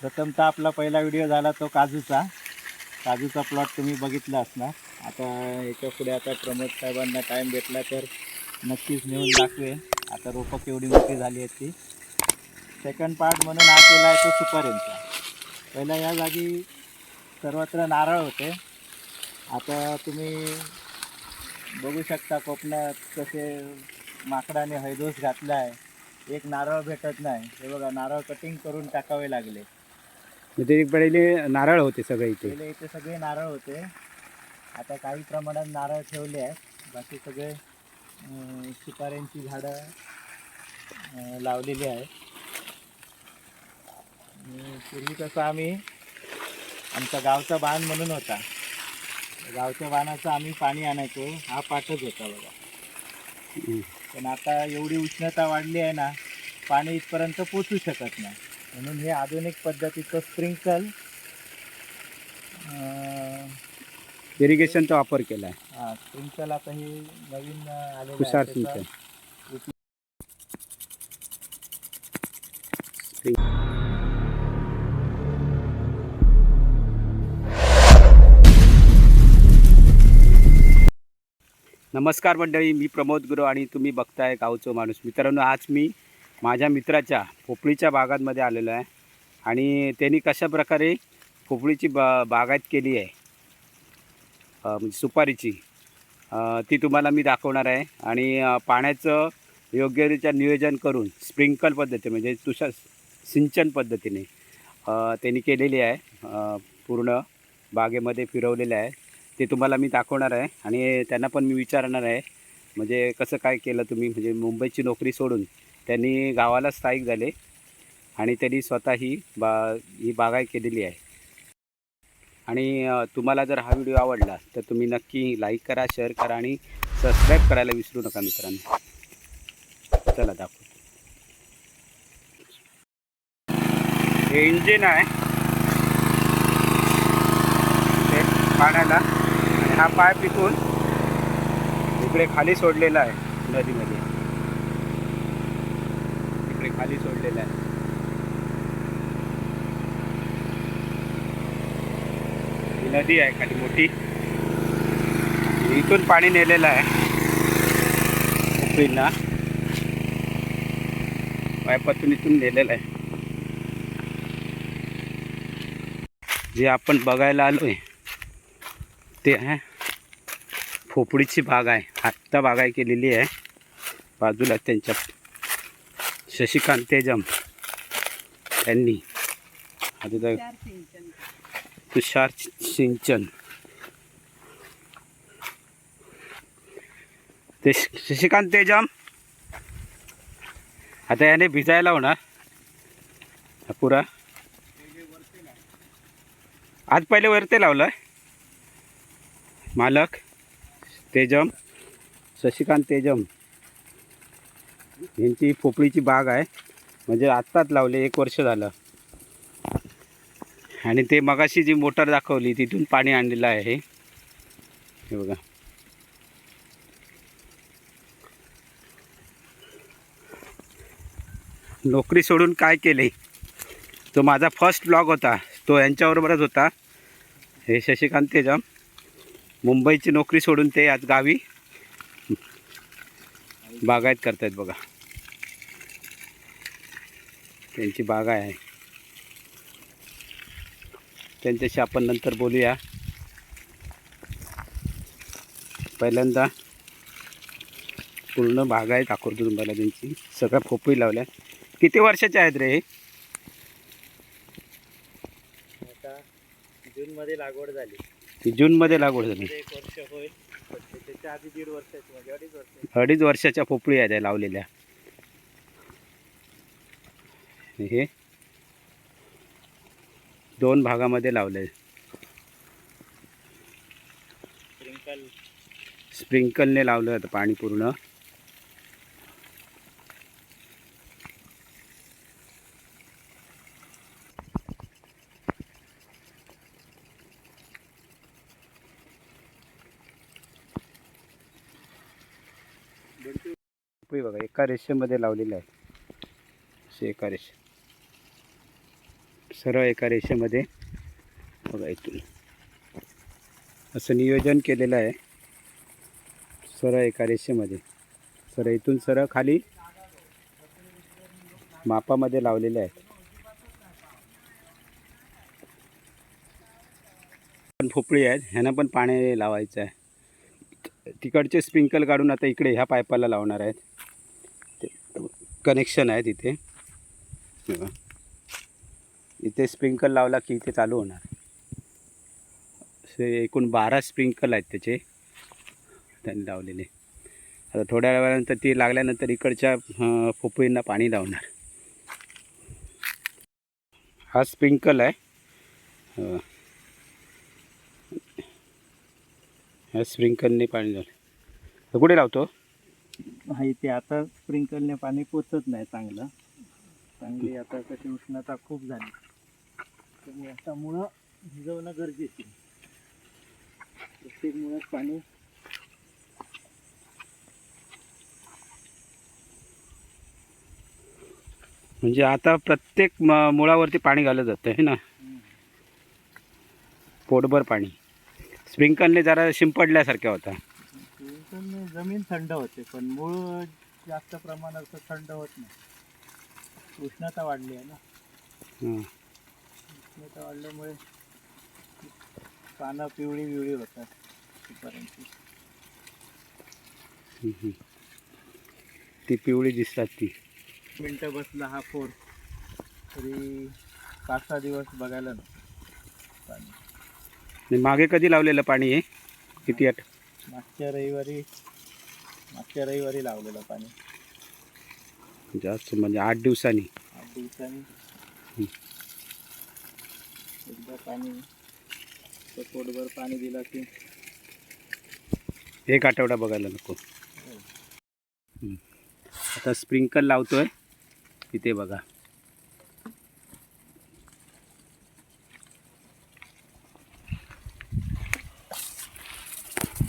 प्रथमतः आपला पहिला व्हिडिओ झाला तो काजूचा. काजूचा प्लॉट तुम्ही बघितला असणार. आता याच्यापुढे आता प्रमोद साहेबांना टाईम भेटला तर नक्कीच नेऊन दाखवे आता रोपं केवढी मोठी झाली आहेत ती. सेकंड पार्ट म्हणून हा केला आहे तो सुपाऱ्यांचा. पहिला या जागी सर्वत्र नारळ होते. आता तुम्ही बघू शकता कोकणात कसे माकडाने हैदोस घातला आहे एक नारळ भेटत नाही. हे बघा नारळ कटिंग करून टाकावे लागले. म्हणजे पहिले नारळ होते सगळे इथे. पहिले इथे सगळे नारळ होते. आता काही प्रमाणात नारळ ठेवले आहेत. बाकी सगळे सुपाऱ्यांची झाडं लावलेली आहेत. पूर्वी कसं आम्ही आमचा गावचा बाण म्हणून होता. गावच्या बाणाचं आम्ही पाणी आणायचो. हा पाठच होता बघा. पण आता एवढी उष्णता वाढली आहे ना पाणी इथपर्यंत पोचू शकत नाही. म्हणून हे आधुनिक पद्धतीचं स्प्रिंकल इरिगेशनचा वापर केला आहे हा स्प्रिंकल आता हे नवीन आहे. तुषार त्याचा सिंचन नमस्कार मंडळी मी प्रमोद गुरु आणि तुम्ही बघताय गावचं माणूस मित्रांनो आज मी माझ्या मित्राच्या पोपळीच्या बागांमध्ये आलेलो आहे. आणि त्यांनी कशा प्रकारे पोपळीची बा बागायत केली आहे. म्हणजे सुपारीची. ती तुम्हाला मी दाखवणार आहे. आणि पाण्याचं योग्यरित्या नियोजन करून स्प्रिंकल पद्धती म्हणजे तुषार सिंचन पद्धतीने त्यांनी केलेली आहे. पूर्ण बागेमध्ये फिरवलेलं आहे. ते तुम्हाला मी दाखवणार आहे. आणि त्यांना पण मी विचारणार आहे. म्हणजे कसं काय केलं तुम्ही? म्हणजे मुंबईची नोकरी सोडून त्यांनी गावाला स्थायिक झाले आणि त्यांनी स्वतः ही बा ही बागाय केलेली आहे. आणि तुम्हाला जर हा व्हिडिओ आवडला तर तुम्ही नक्की लाईक करा शेअर करा आणि सबस्क्राईब करायला विसरू नका मित्रांनो. चला दाखवू हे इंजिन आहे. ते पाण्याला आणि हा पाय पिकून इकडे खाली सोडलेला आहे नदीमध्ये. खाली सोडलेला आहे. ही नदी आहे खाली मोठी. इथून पाणी नेलेलं आहे. उपरींना. पायपातून इथून नेलेलं आहे. जे आपण बघायला आलो आहे ते आहे फोपडीची बाग आहे. आत्ता बागाय केलेली आहे. बाजूला त्यांच्या शशिकांत तेजम यांनी. तुषार सिंचन. ते शशिकांत तेजम. आता याने भिजायला होणार. पुरा. आज पहिले वरते लावलं मालक तेजम शशिकांत तेजम. यांची पोपळीची बाग आहे. म्हणजे आत्ताच लावले एक वर्ष झालं. आणि ते मगाशी जी मोटर दाखवली तिथून पाणी आणलेलं आहे. हे बघा. नोकरी सोडून काय केले? तो माझा फर्स्ट ब्लॉग होता. तो यांच्याबरोबरच होता. हे शशिकांत तेजम. मुंबईची नोकरी सोडून ते आज गावी बागायत करतायत बघा. त्यांची बागा आहे. त्यांच्याशी आपण नंतर बोलूया. पहिल्यांदा पूर्ण बागायत दाखवतो तुम्हाला त्यांची. सगळ्या फोपळी लावल्या किती वर्षाचे आहेत रे हे? आता जूनमध्ये लागवड झाली. ती जूनमध्ये लागवड झाली. मध्ये एक वर्ष होईल पण ते- त्याच्या आधी दीड वर्षाची म्हणजे अडीच वर्ष. अडीच वर्षाच्या पोपळी आहेत या लावलेल्या. हे दोन भागामध्ये लावले स्प्रिंकल स्प्रिंकलने लावलं होतं पाणी पूर्ण. बघा एका रेषेमध्ये लावलेली आहे. अशी एका रेषे सरळ एका रेषेमध्ये बघा इथून. असं नियोजन केलेलं आहे. सरळ एका रेषेमध्ये. सरळ इथून सरळ खाली मापामध्ये लावलेले आहेत. पण फुपळी आहेत. ह्यांना पण पाणी लावायचं आहे. तिकडचे स्प्रिंकल काढून आता इकडे ह्या पाईपाला लावणार आहेत. ते कनेक्शन आहे तिथे इथे स्प्रिंकल लावला की इथे चालू होणार. असे एकूण बारा स्प्रिंकल आहेत त्याचे. त्यांनी लावलेले. आता थोड्या वेळानंतर ती लागल्यानंतर इकडच्या अं, पोपळींना पाणी लावणार. हा स्प्रिंकल आहे. ह्या स्प्रिंकलने पाणी लावलं. कुठे लावतो? हा इथे आता स्प्रिंकलने पाणी पोचत नाही चांगलं. चांगली आता कशी उष्णता खूप झाली. त्यामुळे आता मुळं भिजवणं गरजेचे प्रत्येक मुळात पाणी म्हणजे आता प्रत्येक मुळावरती पाणी घालं जातं आहे ना? पोटभर पाणी. स्प्रिंकलने जरा शिंपडल्यासारख्या होता. जमीन थंड होते पण मूळ जास्त प्रमाणात थंड होत नाही. उष्णता वाढली आहे ना. हं. उष्णता वाढल्यामुळे पानं पिवळी पिवळी होतात हं. ती पिवळी दिसतात ती. मिनटं बसला हा फोर. तरी पाच सहा दिवस बघायला पाणी. आणि मागे कधी लावलेलं पाणी हे? किती आठ? मागच्या रविवारी मागच्या रविवारी लावलेलं पाणी. जास्त म्हणजे आठ दिवसांनी. आठ दिवसांनी. एकदा पाणी तर पोटभर पाणी दिलं की. एक आठवडा बघायला नको. आता स्प्रिंकल लावतोय. इथे बघा.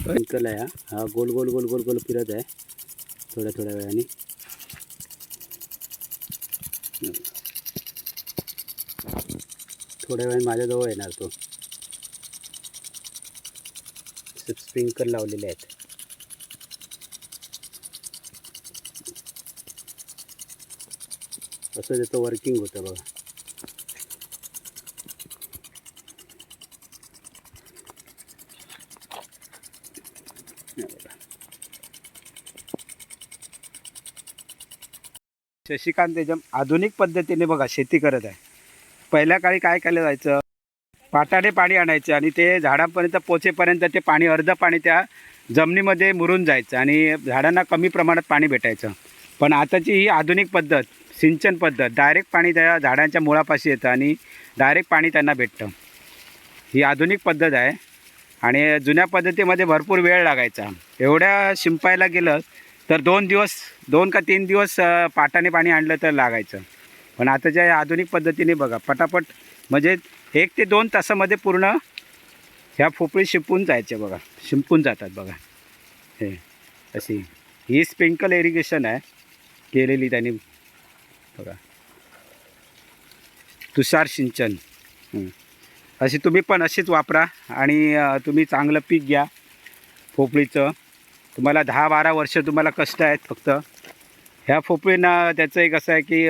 स्प्रिंकल आहे हा. हा, गोल गोल गोल गोल गोल फिरत आहे. थोड्या थोड्या वेळाने. थोड्या वेळ माझ्याजवळ येणार तो. स्प्रिंकल लावलेले आहेत. असं त्याचं वर्किंग होतं बघा. शशिकांत त्याच्या आधुनिक पद्धतीने बघा शेती करत आहे. पहिल्या काळी काय केलं जायचं? पाटाने पाणी आणायचं आणि ते झाडांपर्यंत पोचेपर्यंत ते पाणी अर्ध पाणी त्या जमिनीमध्ये मुरून जायचं आणि झाडांना कमी प्रमाणात पाणी भेटायचं. पण आताची ही आधुनिक पद्धत सिंचन पद्धत डायरेक्ट पाणी त्या झाडांच्या मुळापाशी येतं आणि डायरेक्ट पाणी त्यांना भेटतं. ही आधुनिक पद्धत आहे आणि जुन्या पद्धतीमध्ये भरपूर वेळ लागायचा. एवढ्या शिंपायला गेलं तर दोन दिवस दोन का तीन दिवस पाटाने पाणी आणलं तर लागायचं. पण आताच्या या आधुनिक पद्धतीने बघा पटापट म्हणजे एक ते दोन तासामध्ये पूर्ण ह्या फोपळी शिंपून जायचे बघा शिंपून जातात बघा. हे अशी ही स्प्रिंकल इरिगेशन आहे केलेली त्यांनी. बघा. तुषार सिंचन. अशी तुम्ही पण अशीच वापरा आणि तुम्ही चांगलं पीक घ्या पोपळीचं तुम्हाला दहा बारा वर्ष तुम्हाला कष्ट आहेत फक्त. ह्या फोपळीनं त्याचं एक असं आहे की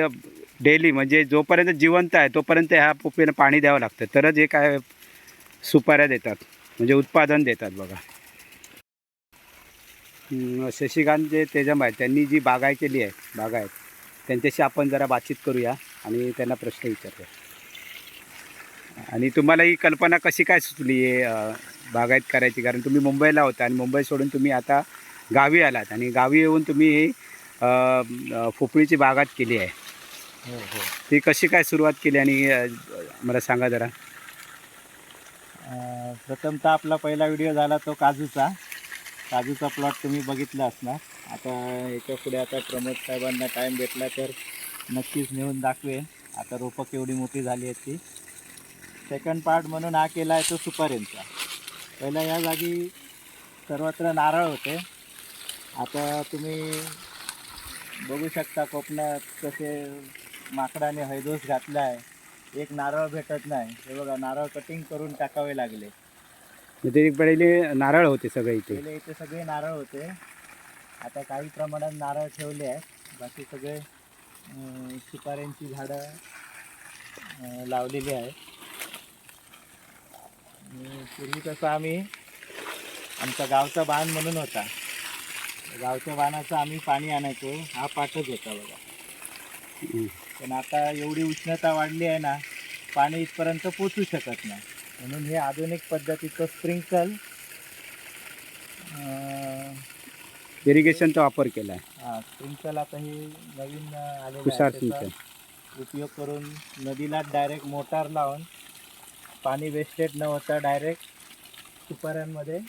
डेली म्हणजे जोपर्यंत जिवंत आहे तोपर्यंत ह्या पोपीनं पाणी द्यावं लागतं. तरच हे काय सुपाऱ्या देतात म्हणजे उत्पादन देतात बघा. शशिकांत जे तेजम आहेत त्यांनी जी बागाय केली आहे बागायत त्यांच्याशी आपण जरा बातचीत करूया आणि त्यांना प्रश्न विचारूया. आणि तुम्हाला ही कल्पना कशी काय सुचली आहे बागायत करायची? कारण तुम्ही मुंबईला होता आणि मुंबई सोडून तुम्ही आता गावी आलात आणि गावी येऊन तुम्ही ही अं, बागात केली आहे. ती कशी काय सुरुवात केली आणि मला सांगा जरा. प्रथमतः आपला पहिला व्हिडिओ झाला तो काजूचा. काजूचा प्लॉट तुम्ही बघितला असणार. आता याच्यापुढे आता प्रमोद साहेबांना टाईम भेटला तर नक्कीच नेऊन दाखवेन. आता रोपं केवढी मोठी झाली आहेत ती. सेकंड पार्ट म्हणून हा केला आहे तो सुपारींचा पहिला या जागी सर्वत्र नारळ होते. आता तुम्ही बघू शकता कोकणात कसे माकडाने हैदोस घातला आहे एक नारळ भेटत नाही. हे बघा नारळ कटिंग करून टाकावे लागले. म्हणजे एक पहिले नारळ होते सगळे इथे. पहिले इथे सगळे नारळ होते. आता काही प्रमाणात नारळ ठेवले आहेत. बाकी सगळे अं, सुपाऱ्यांची झाडं अं, लावलेली आहेत. आणि पूर्वी कसं आम्ही आमचा गावचा बाण म्हणून होता. गावच्या बाणाचं आम्ही पाणी आणायचो. हा पाठच होता बघा. हम्म. पण आता एवढी उष्णता वाढली आहे ना पाणी इथपर्यंत पोचू शकत नाही. म्हणून हे आधुनिक पद्धतीचं स्प्रिंकल इरिगेशनचा वापर केला आहे. स्प्रिंकल आता हे नवीन आलेलं तुषार आहे त्याचा सिंचन उपयोग करून नदीला डायरेक्ट मोटार लावून पाणी वेस्टेड न होता डायरेक्ट सुपाऱ्यांमध्ये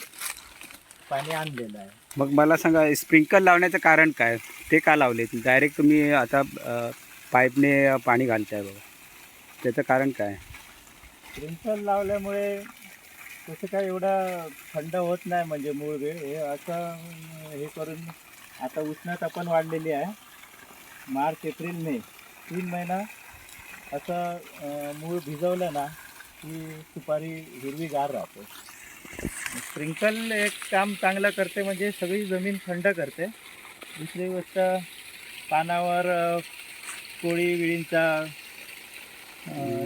पाणी आणलेलं आहे. मग मला सांगा स्प्रिंकल लावण्याचं कारण काय? ते का लावले डायरेक्ट तुम्ही आता अ, पाईपने पाणी घालताय बघा. त्याचं कारण काय? स्प्रिंकल लावल्यामुळे तसं काय एवढा थंड होत नाही म्हणजे मूळ वेळ. हे असं हे करून आता उष्णता पण वाढलेली आहे. मार्च एप्रिल मे तीन महिना असं मूळ भिजवलं ना की सुपारी हिरवीगार राहते. स्प्रिंकल एक काम चांगलं करते म्हणजे सगळी जमीन थंड करते. दुसरी गोष्ट पानावर कोळी विळींचा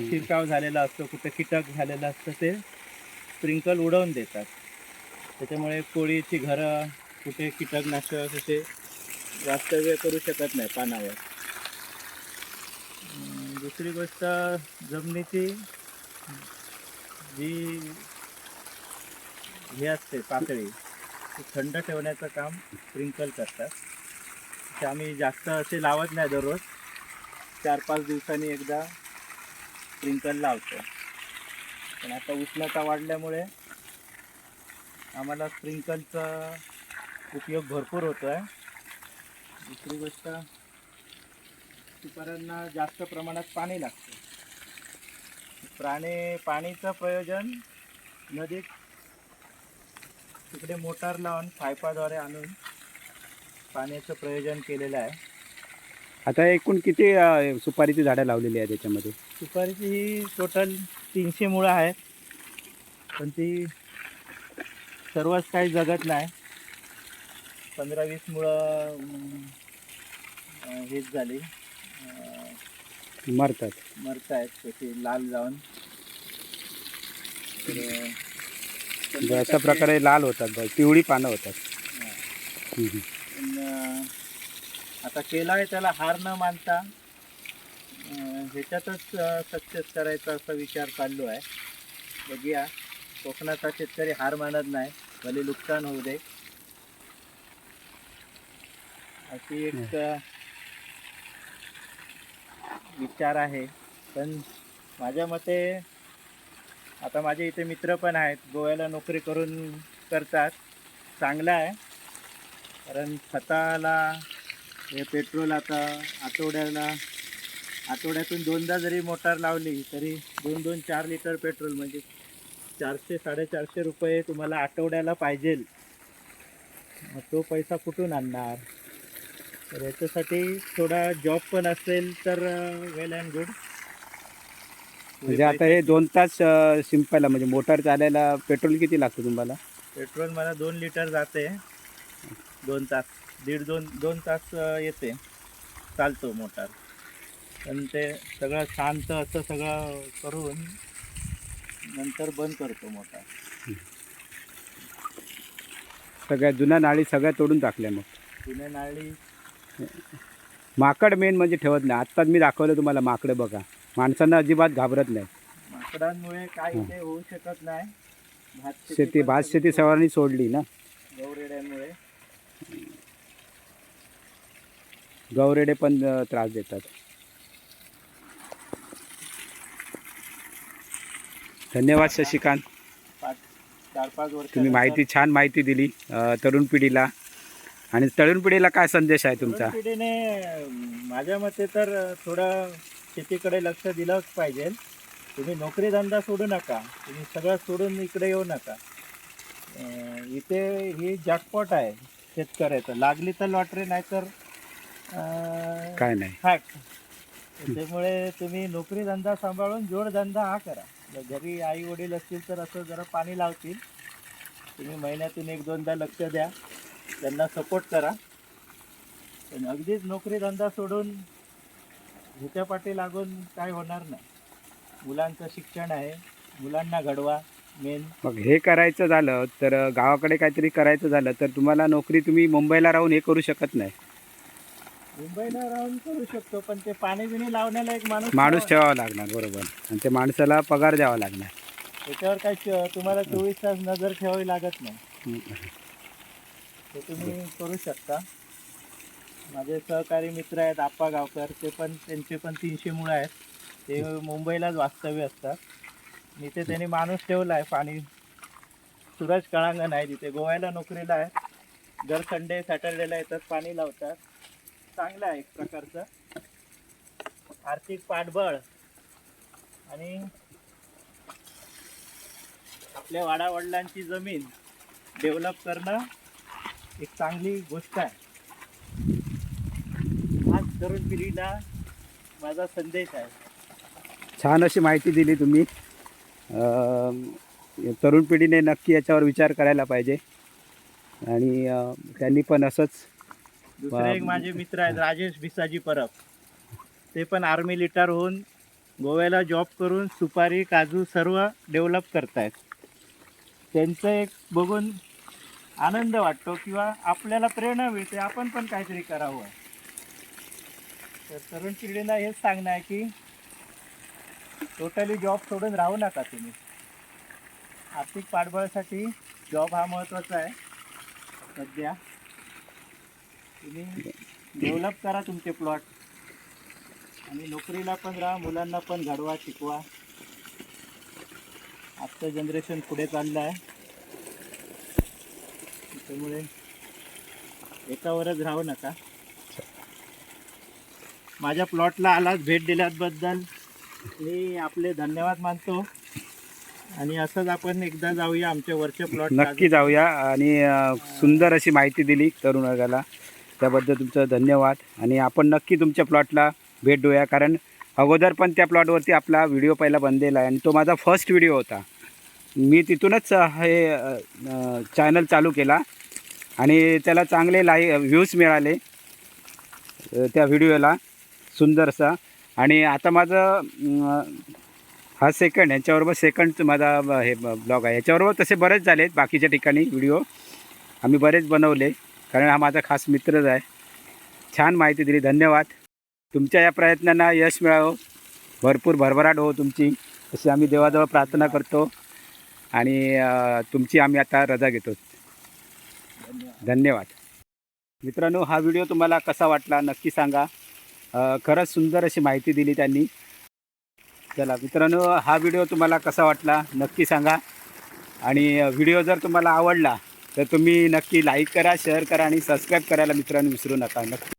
शिरकाव झालेला असतो कुठे कीटक झालेलं असतं ते स्प्रिंकल उडवून देतात. त्याच्यामुळे कोळीची घरं कुठे कीटकनाशक असे जास्त वेळ करू शकत नाही पानावर. दुसरी गोष्ट जमिनीची जी हे असते पातळी ती थंड ठेवण्याचं काम स्प्रिंकल करतात. ते आम्ही जास्त असे लावत नाही दररोज. चार पाच दिवसांनी एकदा स्प्रिंकल लावतो. पण आता उष्णता वाढल्यामुळे आम्हाला स्प्रिंकलचा उपयोग भरपूर होतो आहे दुसरी गोष्ट सुपाऱ्यांना जास्त प्रमाणात पाणी लागतं. प्राणी पाणीचं प्रयोजन नदीत तिकडे मोटार लावून पायपाद्वारे आणून पाण्याचं प्रयोजन केलेलं आहे. आता एकूण किती अ, सुपारीची झाडं लावलेली आहे त्याच्यामध्ये सुपारीची ही टोटल तीनशे मुळं आहेत. पण ती सर्वच काही जगत नाही. पंधरा वीस मुळं अं, अं, हेच झाली. अं, मरतात मरत आहेत तशी लाल जाऊन. तर, अं, अशा प्रकारे लाल होतात बघ पिवळी पानं होतात. पण, अं, आता केला आहे त्याला हार न मानता. ह्याच्यातच सक्सेस करायचा असा विचार चाललो आहे. बघूया कोकणाचा शेतकरी हार मानत नाही भले नुकसान होऊ दे. अशी एक विचार आहे. पण माझ्या मते आता माझे इथे मित्र पण आहेत गोव्याला नोकरी करून करतात. चांगलं आहे. कारण खताला हे पेट्रोल आता आठवड्याला आठवड्यातून दोनदा जरी मोटार लावली तरी दोन दोन चार लिटर पेट्रोल म्हणजे चारशे साडेचारशे रुपये तुम्हाला आठवड्याला पाहिजे. तो पैसा कुठून आणणार? तर याच्यासाठी थोडा जॉब पण असेल तर वेल अँड गुड म्हणजे आता हे दोन तास शिंपायला म्हणजे मोटार चालायला पेट्रोल किती लागतं तुम्हाला? पेट्रोल मला दोन लिटर जाते. दोन तास. दीड दोन दोन तास येते. चालतो मोटार. पण ते सगळं शांत असं सगळं करून नंतर बंद करतो मोटार. सगळ्या जुन्या नाळी सगळ्या तोडून टाकल्या मग? जुन्या नाळी. माकड मेन म्हणजे ठेवत नाही. आत्ताच मी दाखवलं तुम्हाला माकडं बघा. माणसांना अजिबात घाबरत नाही. माकडांमुळे काय होऊ शकत नाही. भात शेती भात शेती सर्वांनी सोडली ना? गौरेड्यांमुळे. गौरेडे पण त्रास देतात. धन्यवाद शशिकांत. चार पाच वर्ष तुम्ही माहिती छान माहिती दिली तरुण पिढीला. आणि तरुण पिढीला काय संदेश आहे तुमचा? पिढीने माझ्या मते तर थोडं शेतीकडे लक्ष दिलंच पाहिजे. तुम्ही नोकरी धंदा सोडू नका. तुम्ही सगळं सोडून इकडे येऊ नका. इथे ही जॅकपॉट आहे शेतकऱ्याचं. लागली तर लॉटरी नाही तर काय नाही. त्याच्यामुळे तुम्ही नोकरी धंदा सांभाळून जोडधंदा हा करा. जर घरी आई वडील असतील तर असं जरा पाणी लावतील. तुम्ही महिन्यातून एक दोनदा लक्ष द्या. त्यांना सपोर्ट करा. पण अगदीच नोकरी धंदा सोडून पाठी लागून काय होणार नाही. मुलांचं शिक्षण आहे. मुलांना घडवा मेन मग हे करायचं झालं तर गावाकडे काहीतरी करायचं झालं तर तुम्हाला नोकरी तुम्ही मुंबईला राहून हे करू शकत नाही. मुंबईला राहून करू शकतो पण ते पाणी बिणी लावण्याला एक माणूस माणूस ठेवा. ठेवावा लागणार बरोबर. आणि त्या माणसाला पगार द्यावा लागणार. त्याच्यावर श- तुम्हाला चोवीस तास नजर ठेवावी लागत नाही. हम्म. ते तुम्ही करू शकता. माझे सहकारी मित्र आहेत आप्पा गावकर. ते पण त्यांचे पण तीनशे मुलं आहेत. ते मुंबईलाच वास्तव्य असतात. आणि इथे त्यांनी माणूस ठेवला आहे पाणी सूरज कळांगण आहे तिथे. गोव्याला नोकरीला आहे. दर संडे सॅटर्डेला येतात पाणी लावतात. चांगलं आहे एक प्रकारचं. आर्थिक पाठबळ आणि आपल्या वाडावडिलांची जमीन डेव्हलप करणं एक चांगली गोष्ट आहे. आज तरुण पिढीला माझा संदेश आहे. छान अशी माहिती दिली तुम्ही. तरुण पिढीने नक्की याच्यावर विचार करायला पाहिजे. आणि त्यांनी पण असंच दुसरे एक माझे मित्र आहेत राजेश भिसाजी परब. ते पण आर्मी रिटायर होऊन गोव्याला जॉब करून सुपारी काजू सर्व डेव्हलप करतायत. त्यांचं एक बघून आनंद वाटतो किंवा आपल्याला प्रेरणा मिळते आपण पण काहीतरी करावं. तर तरुण पिढीला हेच सांगणं आहे की टोटली जॉब सोडून राहू नका तुम्ही. आर्थिक पाठबळासाठी जॉब हा महत्त्वाचा आहे सध्या. तुम्ही डेव्हलप करा तुमचे प्लॉट आणि नोकरीला पण राहा मुलांना पण घडवा शिकवा. आजचं जनरेशन पुढे चाललं आहे. त्यामुळे एकावरच राहू नका. माझ्या प्लॉटला आलाच भेट दिल्याबद्दल. मी आपले धन्यवाद मानतो. आणि असंच आपण एकदा जाऊया आमच्या वरच्या प्लॉट नक्की जाऊया आणि सुंदर अशी माहिती दिली तरुण वर्गाला. त्याबद्दल तुमचं धन्यवाद. आणि आपण नक्की तुमच्या प्लॉटला भेट देऊया कारण अगोदर पण त्या प्लॉटवरती आपला व्हिडिओ पहिला बनलेला आहे आणि तो माझा फर्स्ट व्हिडिओ होता. मी तिथूनच हे चॅनल चालू केला आणि त्याला चांगले लाई व्ह्यूज मिळाले त्या व्हिडिओला सुंदरसा. आणि आता माझं हा सेकंड ह्याच्याबरोबर सेकंड माझा हे ब्लॉग आहे. याच्याबरोबर तसे बरेच झाले आहेत बाकीच्या ठिकाणी व्हिडिओ. आम्ही बरेच बनवले. कारण हा माझा खास मित्रच आहे. छान माहिती दिली धन्यवाद. तुमच्या या प्रयत्नांना यश मिळावं. भरपूर भरभराट हो तुमची. अशी आम्ही देवाजवळ प्रार्थना करतो. आणि तुमची आम्ही आता रजा घेतो. धन्यवाद. मित्रांनो हा व्हिडिओ तुम्हाला कसा वाटला नक्की सांगा. खरंच सुंदर अशी माहिती दिली त्यांनी. चला मित्रांनो हा व्हिडिओ तुम्हाला कसा वाटला नक्की सांगा. आणि व्हिडिओ जर तुम्हाला आवडला तर तुम्ही नक्की लाईक करा शेअर करा आणि सबस्क्राईब करायला मित्रांनो विसरू नका. नक्की.